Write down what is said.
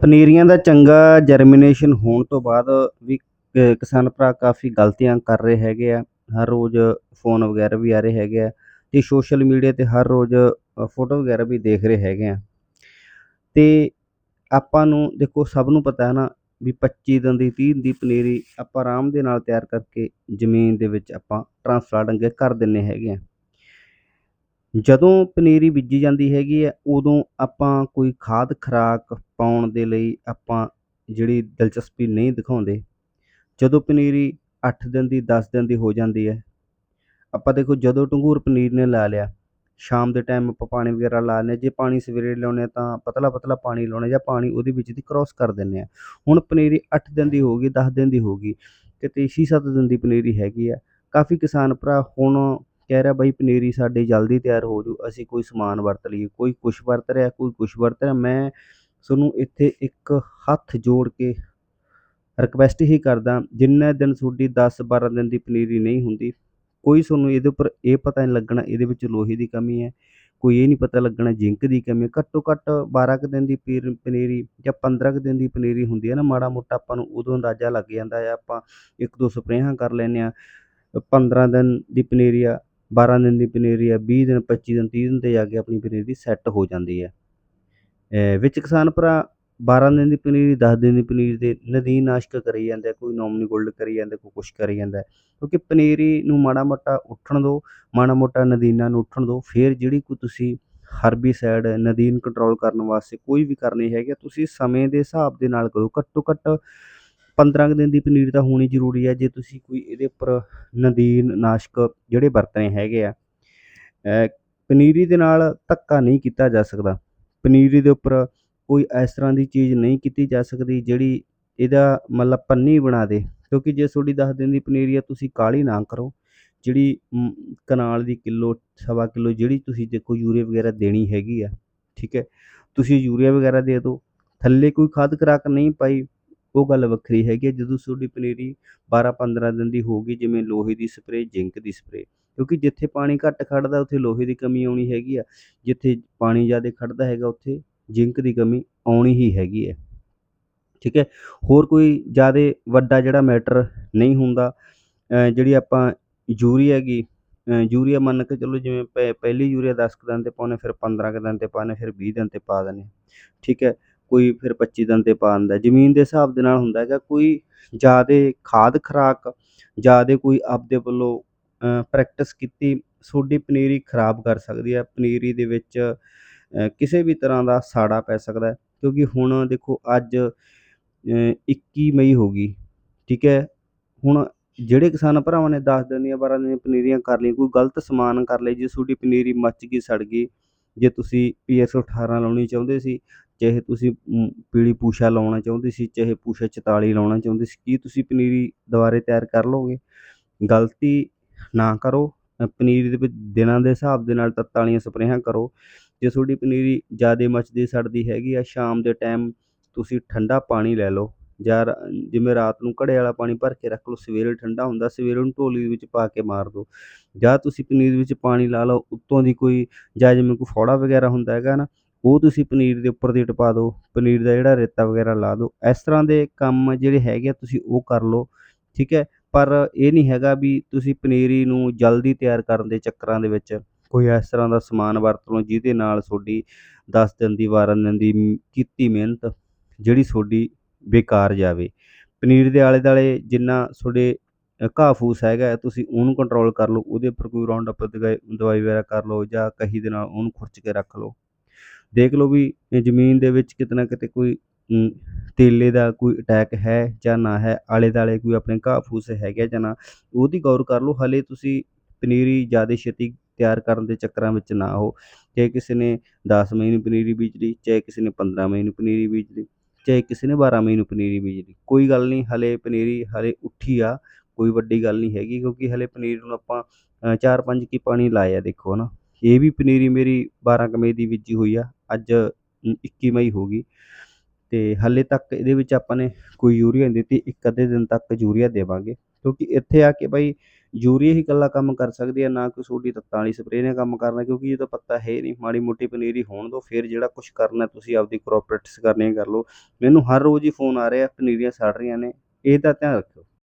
ਪਨੀਰੀਆਂ ਦਾ ਚੰਗਾ ਜਰਮੀਨੇਸ਼ਨ ਹੋਣ ਤੋਂ ਬਾਅਦ ਵੀ ਕਿਸਾਨ ਭਰਾ ਕਾਫੀ ਗਲਤੀਆਂ ਕਰ ਰਹੇ ਹੈਗੇ ਆ। ਹਰ ਰੋਜ਼ ਫੋਨ ਵਗੈਰਾ ਵੀ ਆ ਰਹੇ ਹੈਗੇ ਆ ਤੇ ਸੋਸ਼ਲ ਮੀਡੀਆ ਤੇ ਹਰ ਰੋਜ਼ ਫੋਟੋ ਵਗੈਰਾ ਵੀ ਦੇਖ ਰਹੇ ਹੈਗੇ ਆ। ਤੇ ਆਪਾਂ ਨੂੰ ਦੇਖੋ ਸਭ ਨੂੰ ਪਤਾ ਹੈ ਨਾ ਵੀ 25 ਦਿਨ ਦੀ 30 ਦਿਨ ਦੀ ਪਨੀਰੀ ਆਪਾਂ ਆਰਾਮ ਦੇ ਨਾਲ ਤਿਆਰ ਕਰਕੇ ਜ਼ਮੀਨ ਦੇ ਵਿੱਚ ਆਪਾਂ ਟਰਾਂਸਪਲਾਂਟ ਅੱਗੇ ਕਰ ਦਿੰਨੇ ਹੈਗੇ ਆ। ਜਦੋਂ ਪਨੀਰੀ ਬੀਜੀ ਜਾਂਦੀ ਹੈਗੀ ਹੈ, ਉਦੋਂ ਆਪਾਂ ਕੋਈ ਖਾਦ ਖੁਰਾਕ ਪਾਉਣ ਦੇ ਲਈ ਆਪਾਂ ਜਿਹੜੀ ਦਿਲਚਸਪੀ ਨਹੀਂ ਦਿਖਾਉਂਦੇ। ਜਦੋਂ ਪਨੀਰੀ ਅੱਠ ਦਿਨ ਦੀ, ਦਸ ਦਿਨ ਦੀ ਹੋ ਜਾਂਦੀ ਹੈ, ਆਪਾਂ ਦੇਖੋ ਜਦੋਂ ਟੰਗੂਰ ਪਨੀਰ ਨੇ ਲਾ ਲਿਆ, ਸ਼ਾਮ ਦੇ ਟਾਈਮ ਆਪਾਂ ਪਾਣੀ ਵਗੈਰਾ ਲਾ ਲੈਂਦੇ ਜੇ ਪਾਣੀ ਸਵੇਰੇ ਲਾਉਂਦੇ ਹਾਂ ਤਾਂ ਪਤਲਾ ਪਤਲਾ ਪਾਣੀ ਲਾਉਣਾ ਜਾਂ ਪਾਣੀ ਉਹਦੇ ਵਿੱਚ ਦੀ ਕ੍ਰੋਸ ਕਰ ਦਿੰਦੇ ਆ ਹੁਣ ਪਨੀਰੀ 8 ਦਿਨ ਦੀ ਹੋ ਗਈ 10 ਦਿਨ ਦੀ ਹੋ ਗਈ, ਕਿਤੇ 6-7 ਦਿਨ ਦੀ ਪਨੀਰੀ ਹੈਗੀ ਆ ਕਾਫੀ ਕਿਸਾਨ ਭਰਾ ਹੁਣ ਕਹਿ ਰਿਹਾ ਬਾਈ ਪਨੀਰੀ ਸਾਡੀ ਜਲਦੀ ਤਿਆਰ ਹੋ ਜੂ, ਅਸੀਂ ਕੋਈ ਸਮਾਨ ਵਰਤ ਲਈਏ, ਕੋਈ ਕੁਛ ਵਰਤ ਰਿਹਾ, ਕੋਈ ਕੁਛ ਵਰਤ ਰਿਹਾ, ਮੈਂ ਤੁਹਾਨੂੰ ਇੱਥੇ ਇੱਕ ਹੱਥ ਜੋੜ ਕੇ ਰਿਕਵੈਸਟ ਹੀ ਕਰਦਾ, ਜਿੰਨੇ ਦਿਨ ਤੁਹਾਡੀ 10 12 ਦਿਨ ਦੀ ਪਨੀਰੀ ਨਹੀਂ ਹੁੰਦੀ, ਕੋਈ ਤੁਹਾਨੂੰ ਇਹਦੇ ਉੱਪਰ ਇਹ ਪਤਾ ਨਹੀਂ ਲੱਗਣਾ, ਇਹਦੇ ਵਿੱਚ ਲੋਹੇ ਦੀ ਕਮੀ ਹੈ, ਕੋਈ ਇਹ ਨਹੀਂ ਪਤਾ ਲੱਗਣਾ ਜ਼ਿੰਕ ਦੀ ਕਮੀ ਘੱਟੋ ਘੱਟ 12 ਕੁ ਦਿਨ ਦੀ ਪੀਰ ਪਨੀਰੀ ਜਾਂ 15 ਕੁ ਦਿਨ ਦੀ ਪਨੀਰੀ ਹੁੰਦੀ ਹੈ ਨਾ, ਮਾੜਾ ਮੋਟਾ ਆਪਾਂ ਨੂੰ ਉਦੋਂ ਅੰਦਾਜ਼ਾ ਲੱਗ ਜਾਂਦਾ ਹੈ, ਆਪਾਂ ਇੱਕ ਦੋ ਸਪਰੇਹਾਂ ਕਰ ਲੈਂਦੇ ਆ 15 ਦਿਨ ਦੀ ਪਨੀਰੀ ਆ 12 ਦਿਨ ਦੀ ਪਨੀਰੀ ਆ ਵੀਹ ਦਿਨ 25 ਦਿਨ ਤੀਹ ਦਿਨ ਤੇ ਜਾ ਕੇ ਆਪਣੀ ਪਨੀਰੀ ਸੈੱਟ ਹੋ ਜਾਂਦੀ ਹੈ ਵਿੱਚ ਕਿਸਾਨ ਭਰਾ 12 ਦਿਨ ਦੀ ਪਨੀਰੀ ਦਸ ਦਿਨ ਦੀ ਪਨੀਰੀ ਦੇ ਨਦੀਨ ਨਾਸ਼ਕ ਕਰੀ ਜਾਂਦਾ ਕੋਈ ਨੋਮਨੀ ਗੋਲਡ ਕਰੀ ਜਾਂਦਾ ਕੋਈ ਕੁਛ ਕਰੀ ਜਾਂਦਾ ਕਿਉਂਕਿ ਪਨੀਰੀ ਨੂੰ ਮਾੜਾ ਮੋਟਾ ਉੱਠਣ ਦਿਓ ਮਾੜਾ ਮੋਟਾ ਨਦੀਨਾਂ ਨੂੰ ਉੱਠਣ ਦਿਓ ਫਿਰ ਜਿਹੜੀ ਕੋਈ ਤੁਸੀਂ ਹਰਬੀਸਾਈਡ ਨਦੀਨ ਕੰਟਰੋਲ ਕਰਨ ਵਾਸਤੇ ਕੋਈ ਵੀ ਕਰਨੀ ਹੈਗੀ ਆ, ਤੁਸੀਂ ਸਮੇਂ ਦੇ ਹਿਸਾਬ ਦੇ ਨਾਲ ਕਰੋ। ਘੱਟੋ ਘੱਟ 15 ਕੁ ਦਿਨ ਦੀ ਪਨੀਰੀ ਤਾਂ ਹੋਣੀ ਜ਼ਰੂਰੀ ਹੈ ਜੇ ਤੁਸੀਂ ਕੋਈ ਇਹਦੇ ਉੱਪਰ ਨਦੀਨ, ਨਾਸ਼ਕ ਜਿਹੜੇ ਵਰਤਣੇ ਹੈਗੇ ਆ ਪਨੀਰੀ ਦੇ ਨਾਲ ਧੱਕਾ ਨਹੀਂ ਕੀਤਾ ਜਾ ਸਕਦਾ। ਪਨੀਰੀ ਦੇ ਉੱਪਰ ਕੋਈ ਇਸ ਤਰ੍ਹਾਂ ਦੀ ਚੀਜ਼ ਨਹੀਂ ਕੀਤੀ ਜਾ ਸਕਦੀ ਜਿਹੜੀ ਇਹਦਾ ਮਤਲਬ ਪੰਨੀ ਬਣਾ ਦੇ। ਕਿਉਂਕਿ ਜੇ ਤੁਹਾਡੀ 10 ਦਿਨ ਦੀ ਪਨੀਰੀ ਆ, ਤੁਸੀਂ ਕਾਹਲੀ ਨਾ ਕਰੋ। ਜਿਹੜੀ ਕਨਾਲ ਦੀ ਕਿਲੋ, ਸਵਾ ਕਿਲੋ ਜਿਹੜੀ ਤੁਸੀਂ ਦੇਖੋ ਯੂਰੀਆ ਵਗੈਰਾ ਦੇਣੀ ਹੈਗੀ ਆ, ਠੀਕ ਹੈ। ਤੁਸੀਂ ਯੂਰੀਆ ਵਗੈਰਾ ਦੇ ਦਿਓ। ਥੱਲੇ ਕੋਈ ਖਾਦ ਖੁਰਾਕ ਨਹੀਂ ਪਾਈ ਉਹ ਗੱਲ ਵੱਖਰੀ ਹੈਗੀ ਹੈ। ਜਦੋਂ ਤੁਹਾਡੀ ਪਨੀਰੀ 12 15 ਦਿਨ ਦੀ ਹੋਊਗੀ, ਜਿਵੇਂ ਲੋਹੇ ਦੀ ਸਪਰੇਅ, ਜ਼ਿੰਕ ਦੀ ਸਪਰੇਅ, ਕਿਉਂਕਿ ਜਿੱਥੇ ਪਾਣੀ ਘੱਟ ਖੜਦਾ ਉੱਥੇ ਲੋਹੇ ਦੀ ਕਮੀ ਆਉਣੀ ਹੈਗੀ ਆ। ਜਿੱਥੇ ਪਾਣੀ ਜ਼ਿਆਦਾ ਖੜਦਾ ਹੈਗਾ, ਉੱਥੇ ਜ਼ਿੰਕ ਦੀ ਕਮੀ ਆਉਣੀ ਹੀ ਹੈਗੀ ਹੈ। ਠੀਕ ਹੈ? ਹੋਰ ਕੋਈ ਜ਼ਿਆਦਾ ਵੱਡਾ ਜਿਹੜਾ ਮੈਟਰ ਨਹੀਂ ਹੁੰਦਾ ਜਿਹੜੀ ਆਪਾਂ ਯੂਰੀਆ ਹੈਗੀ ਯੂਰੀਆ ਮੰਨ ਕੇ ਚੱਲੋ ਜਿਵੇਂ ਪਹਿ- ਪਹਿਲੀ ਯੂਰੀਆ 10 ਕੁ ਦਿਨ ਤੇ ਪਾਉਨੇ ਫਿਰ 15 ਕੁ ਦਿਨ ਤੇ ਪਾਉਨੇ ਫਿਰ 20 ਦਿਨ ਤੇ ਪਾ ਦਿੰਦੇ ਹਾਂ। ਠੀਕ ਹੈ? ਕੋਈ ਫਿਰ 25 ਦਿਨ ਤੇ ਪਾ ਦਿੰਦਾ ਜ਼ਮੀਨ ਦੇ ਹਿਸਾਬ ਦੇ ਨਾਲ ਹੁੰਦਾ ਹੈਗਾ, ਕੋਈ ਜ਼ਿਆਦਾ ਖਾਦ ਖੁਰਾਕ, ਜ਼ਿਆਦਾ ਕੋਈ ਆਪਦੇ ਵੱਲੋਂ ਪ੍ਰੈਕਟਿਸ ਕੀਤੀ ਤੁਹਾਡੀ ਪਨੀਰੀ ਖਰਾਬ ਕਰ ਸਕਦੀ ਹੈ। ਪਨੀਰੀ ਦੇ ਵਿੱਚ ਕਿਸੇ ਵੀ ਤਰ੍ਹਾਂ ਦਾ ਸਾੜਾ ਪੈ ਸਕਦਾ ਕਿਉਂਕਿ ਹੁਣ ਦੇਖੋ, ਅੱਜ, ਅਹ 21 ਮਈ ਹੋ ਗਈ, ਠੀਕ ਹੈ। ਹੁਣ ਜਿਹੜੇ ਕਿਸਾਨ ਭਰਾਵਾਂ ਨੇ 10 ਦਿਨ ਦੀਆਂ 12 ਦਿਨ ਦੀਆਂ ਪਨੀਰੀਆਂ ਕਰ ਲਈਆਂ, ਕੋਈ ਗਲਤ ਸਮਾਨ ਕਰ ਲਈ ਜੇ ਤੁਹਾਡੀ ਪਨੀਰੀ ਮੱਚ ਗਈ, ਸੜ ਗਈ ਜੇ ਤੁਸੀਂ ਪੀਐਸ 18 ਲਾਉਣੀ ਚਾਹੁੰਦੇ ਸੀ, ਚਾਹੇ ਤੁਸੀਂ ਪੀਲੀ ਪੂਸ਼ਾ ਲਾਉਣਾ ਚਾਹੁੰਦੇ ਸੀ, ਚਾਹੇ ਪੂਸ਼ਾ 44 ਲਾਉਣਾ ਚਾਹੁੰਦੇ ਸੀ, ਕੀ ਤੁਸੀਂ ਪਨੀਰੀ ਦੁਬਾਰੇ ਤਿਆਰ ਕਰ ਲਓਗੇ? ਗਲਤੀ ਨਾ ਕਰੋ ਪਨੀਰੀ ਦੇ ਵਿੱਚ ਦਿਨਾਂ ਦੇ ਹਿਸਾਬ ਦੇ ਨਾਲ ਤੱਤਾਂ ਵਾਲੀਆਂ ਸਪਰੇਹਾਂ ਕਰੋ। ਜੇ ਤੁਹਾਡੀ ਪਨੀਰੀ ਜ਼ਿਆਦਾ ਮੱਚਦੀ, ਸੜਦੀ ਹੈਗੀ ਆ, ਸ਼ਾਮ ਦੇ ਟਾਈਮ ਤੁਸੀਂ ਠੰਡਾ ਪਾਣੀ ਲੈ ਲਓ। ਜਾਂ ਜਿਵੇਂ ਰਾਤ ਨੂੰ ਘੜੇ ਵਾਲਾ ਪਾਣੀ ਭਰ ਕੇ ਰੱਖ ਲਓ, ਸਵੇਰੇ ਠੰਡਾ ਹੁੰਦਾ, ਸਵੇਰੇ ਉਹਨੂੰ ਢੋਲੀ ਦੇ ਵਿੱਚ ਪਾ ਕੇ ਮਾਰ ਦਿਓ। ਜਾਂ ਤੁਸੀਂ ਪਨੀਰ ਵਿੱਚ ਪਾਣੀ ਲਾ ਲਓ, ਉੱਤੋਂ ਦੀ ਕੋਈ ਜਾਂ ਜਿਵੇਂ ਕੋਈ ਫੋੜਾ ਵਗੈਰਾ ਹੁੰਦਾ ਹੈਗਾ ਨਾ, ਉਹ ਤੁਸੀਂ ਪਨੀਰ ਦੇ ਉੱਪਰ ਦੀ ਟਪਾ ਦਿਓ, ਪਨੀਰ ਦਾ ਜਿਹੜਾ ਰੇਤਾ ਵਗੈਰਾ ਲਾ ਦਿਓ। ਇਸ ਤਰ੍ਹਾਂ ਦੇ ਕੰਮ ਜਿਹੜੇ ਹੈਗੇ ਆ, ਤੁਸੀਂ ਉਹ ਕਰ ਲਓ, ਠੀਕ ਹੈ? ਪਰ ਇਹ ਨਹੀਂ ਹੈਗਾ ਵੀ ਤੁਸੀਂ ਪਨੀਰੀ ਨੂੰ ਜਲਦੀ ਤਿਆਰ ਕਰਨ ਦੇ ਚੱਕਰਾਂ ਦੇ ਵਿੱਚ ਕੋਈ ਇਸ ਤਰ੍ਹਾਂ ਦਾ ਸਮਾਨ ਵਰਤ ਲਓ, ਜਿਹਦੇ ਨਾਲ ਤੁਹਾਡੀ 10 ਦਿਨ ਦੀ 12 ਦਿਨ ਦੀ ਕੀਤੀ ਮਿਹਨਤ, ਜਿਹੜੀ ਤੁਹਾਡੀ ਬੇਕਾਰ ਜਾਵੇ। ਪਨੀਰ ਦੇ ਆਲੇ ਦੁਆਲੇ ਜਿੰਨਾ ਤੁਹਾਡੇ ਘਾਹ ਫੂਸ ਹੈਗਾ, ਤੁਸੀਂ ਉਹਨੂੰ ਕੰਟਰੋਲ ਕਰ ਲਓ, ਉਹਦੇ ਉੱਪਰ ਕੋਈ ਰਾਉਂਡ ਅਪ ਦਵਾਈ ਵਗੈਰਾ ਕਰ ਲਓ ਜਾਂ ਕਹੀ ਦੇ ਨਾਲ ਉਹਨੂੰ ਖੁਰਚ ਕੇ ਰੱਖ ਲਓ। ਦੇਖ ਲਓ ਵੀ ਜ਼ਮੀਨ ਦੇ ਵਿੱਚ ਕਿਤੇ ਨਾ ਕਿਤੇ ਕੋਈ ਤੇਲੇ ਦਾ ਕੋਈ ਅਟੈਕ ਹੈ ਜਾਂ ਨਾ ਹੈ ਆਲੇ ਦੁਆਲੇ ਕੋਈ ਆਪਣੇ ਘਾਹ ਫੂਸ ਹੈਗਾ ਜਾਂ ਨਾ, ਉਹਦੀ ਗੌਰ ਕਰ ਲਓ, ਹਲੇ ਤੁਸੀਂ ਪਨੀਰੀ ਜ਼ਿਆਦਾ ਛੇਤੀ ਤਿਆਰ ਕਰਨ ਦੇ ਚੱਕਰਾਂ ਵਿੱਚ ਨਾ ਹੋ ਚਾਹੇ ਕਿਸੇ ਨੇ 10 ਮਹੀਨੇ ਪਨੀਰੀ ਬੀਜ ਲਈ ਚਾਹੇ ਕਿਸੇ ਨੇ 15 ਮਹੀਨੇ ਪਨੀਰੀ ਬੀਜ ਲਈ ਚਾਹੇ ਕਿਸੇ ਨੇ 12 ਮਈ ਨੂੰ ਪਨੀਰੀ ਬੀਜ ਲਈ। ਕੋਈ ਗੱਲ ਨਹੀਂ ਹਲੇ ਪਨੀਰੀ ਹਲੇ ਉੱਠੀ ਆ ਕੋਈ ਵੱਡੀ ਗੱਲ ਨਹੀਂ ਹੈਗੀ ਕਿਉਂਕਿ ਹਲੇ ਪਨੀਰ ਨੂੰ ਆਪਾਂ 4-5 ਕੀ ਪਾਣੀ ਲਾਇਆ ਦੇਖੋ ਨਾ ਇਹ ਵੀ ਪਨੀਰੀ ਮੇਰੀ 12 ਕੁ ਮਈ ਦੀ ਬੀਜੀ ਹੋਈ ਆ ਅੱਜ ਅਮ, 21 ਮਈ ਹੋ ਗਈ। ਤੇ ਹਲੇ ਤੱਕ ਇਹਦੇ ਵਿੱਚ ਆਪਾਂ ਨੇ ਕੋਈ ਯੂਰੀਆ ਨਹੀਂ ਦਿੱਤੀ ਇੱਕ ਅੱਧੇ ਦਿਨ ਤੱਕ ਯੂਰੀਆ ਦੇਵਾਂਗੇ। ਕਿਉਂਕਿ ਇੱਥੇ ਆ ਕੇ ਬਾਈ ਯੂਰੀਆ ਹੀ ਇਕੱਲਾ ਕੰਮ ਕਰ ਸਕਦੀ ਹੈ, ਨਾ ਕਿ ਤੁਹਾਡੀ ਤੱਤਾਂ ਵਾਲੀ ਸਪਰੇਅ ਨੇ ਕੰਮ ਕਰਨਾ, ਕਿਉਂਕਿ ਇਹ ਤਾਂ ਪੱਤਾ ਹੈ ਨਹੀਂ, ਮਾੜੀ ਮੋਟੀ ਪਨੀਰੀ ਹੋਣ ਦਿਓ, ਫਿਰ ਜਿਹੜਾ ਕੁਛ ਕਰਨਾ ਤੁਸੀਂ ਆਪਦੀ ਕਰੋਪ ਪ੍ਰੈਕਟਿਸ ਕਰਨੀ ਕਰ ਲਓ। ਮੈਨੂੰ ਹਰ ਰੋਜ਼ ਹੀ ਫੋਨ ਆ ਰਿਹਾ, ਪਨੀਰੀਆਂ ਸੜ ਰਹੀਆਂ ਨੇ, ਇਹ ਤਾਂ ਧਿਆਨ ਰੱਖਿਓ।